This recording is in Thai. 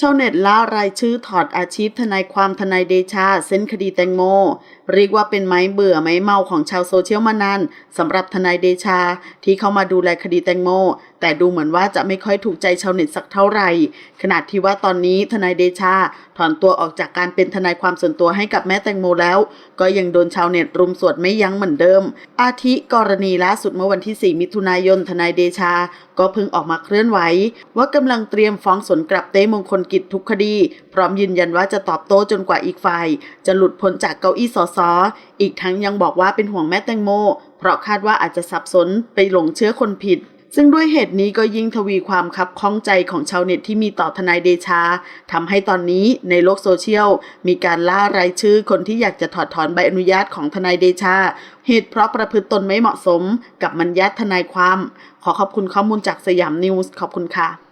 ชาวเน็ตล่ารายชื่อถอดอาชีพทนายความทนายเดชา เส้นคดีแตงโม เรียกว่าเป็นไม้เบื่อไม้เมาของชาวโซเชียลมานานสำหรับทนายเดชา ที่เข้ามาดูแลคดีแตงโมแต่ดูเหมือนว่าจะไม่ค่อยถูกใจชาวเน็ตสักเท่าไหร่ ขนาดที่ว่าตอนนี้ทนายเดชาถอนตัวออกจากการเป็นทนายความส่วนตัวให้กับแม่แตงโมแล้ว ก็ยังโดนชาวเน็ตรุมสวดไม่ยั้งเหมือนเดิม อาทิกรณีล่าสุดเมื่อวันที่ 4 มิถุนายนทนายเดชา ก็เพิ่งออกมาเคลื่อนไหว ว่ากำลังเตรียมฟ้องสวนกลับเต้มงคลกิจทุกคดี พร้อมยืนยันว่าจะตอบโต้จนกว่าอีกฝ่าย จะหลุดพ้นจากเก้าอี้สสอีกทั้งยังบอกว่าเป็นห่วงแม่แตงโม เพราะคาดว่าอาจจะสับสนไปหลงเชื่อคนผิด ซึ่งด้วยเหตุนี้ก็ยิ่งทวีความคับข้องใจของชาวเน็ตที่มีต่อทนายเดชาทำให้ตอนนี้ในโลกโซเชียล มีการล่ารายชื่อคนที่อยากจะถอดถอนใบอนุญาตของทนายเดชา เหตุเพราะประพฤติตนไม่เหมาะสมกับมัญญาตทนายความ ขอขอบคุณข้อมูลจากสยามนิวส์ขอบคุณค่ะ